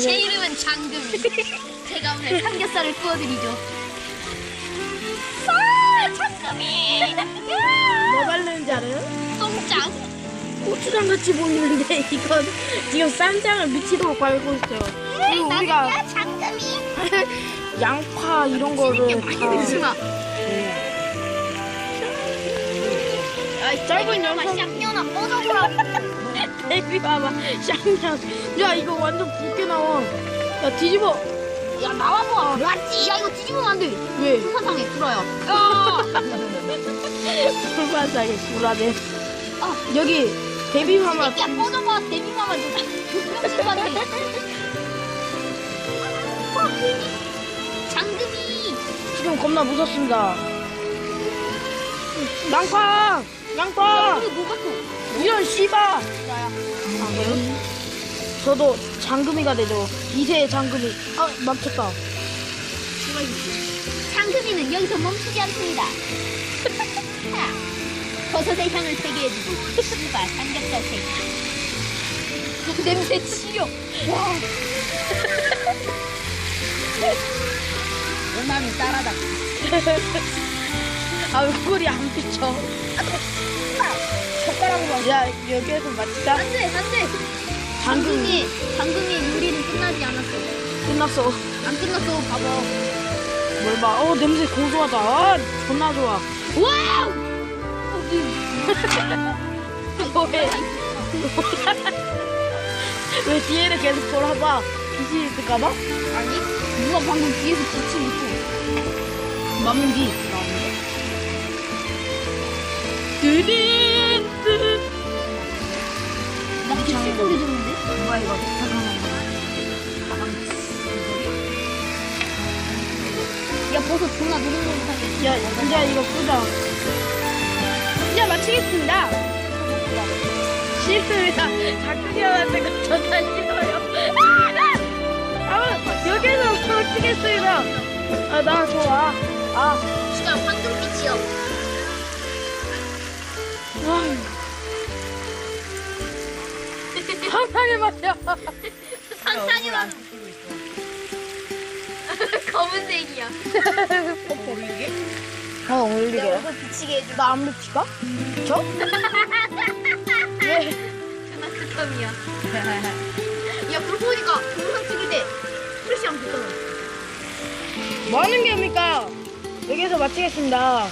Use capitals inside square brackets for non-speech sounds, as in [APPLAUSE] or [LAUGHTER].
제 이름은 장금이. 제가 오늘 삼겹살을 구워드리죠. 아, 장금이! 뭐 바르는지 알아요? 똥짱. 고추장 같이 보이는데 이건 지금 쌈장을 미치도록 갈고 있어요. 그리고 우리가 나는야 장금이. [LAUGHS] 양파 이런 거를 넣지 마. 아, 짧은 영상 쌍년아 뻗어보 데뷔 봐봐 샹냥 야 이거 완전 붉게 나와 야 뒤집어 야 나와봐. 맞지? 야 이거 뒤집으면 안 돼. 왜 불판상에 불어요. [LAUGHS] 불판상에 불안해 아. 여기 데뷔 화마 야 뻗어봐. 데뷔마마 좀. 불판상에. 장금이. 지금 겁나 무섭습니다 양파 양파 뭐? 이런 씨바 그래요? 저도 장금이가 되죠 2세의 장금이 아 멈췄다 장금이는 여기서 멈추지 않습니다. 자, [LAUGHS] 버섯의 향을 세게 해주고 씨바 삼겹살 세 개. 냄새 치료. 와. [LAUGHS] 오남이 따라다. [LAUGHS] 아 얼굴이 안 비쳐 젓 야 여기에서 맞자 안돼 안돼. 장금이 장금이의 요리는 끝나지 않았어. 끝났어 안 끝났어. 봐봐. 뭘 봐. 어, 냄새 고소하다. 아, 존나 좋아. 와우. 뭐해? 왜 뒤에를 계속 돌아봐? 귀신이 있을까봐? 아니 누가 방금 뒤에서 못해. 맞는 뒤. 드딘, 소리 듣는데? 뭐야, 이거? 야 버섯 존나 노릇노릇하게. 야, 이제 이거 끄자. 이제 마치겠습니다. 싫습니다. 작두기한테 거 존나 싫어요. 아, 나! 아, 여기서 마치겠습니다. 아, 나 좋아. 아, 마셔. 상상이란 [LAUGHS] 검은색이야. 어, 올리게. 얼굴 비치게 해줘. 나안 묻히까? 저? 존나 스텀이야. [LAUGHS] 야 그러고 보니까 동영상 찍을 때 프레시랑 됐잖아. 뭐 하는 게입니까? 여기서 마치겠습니다.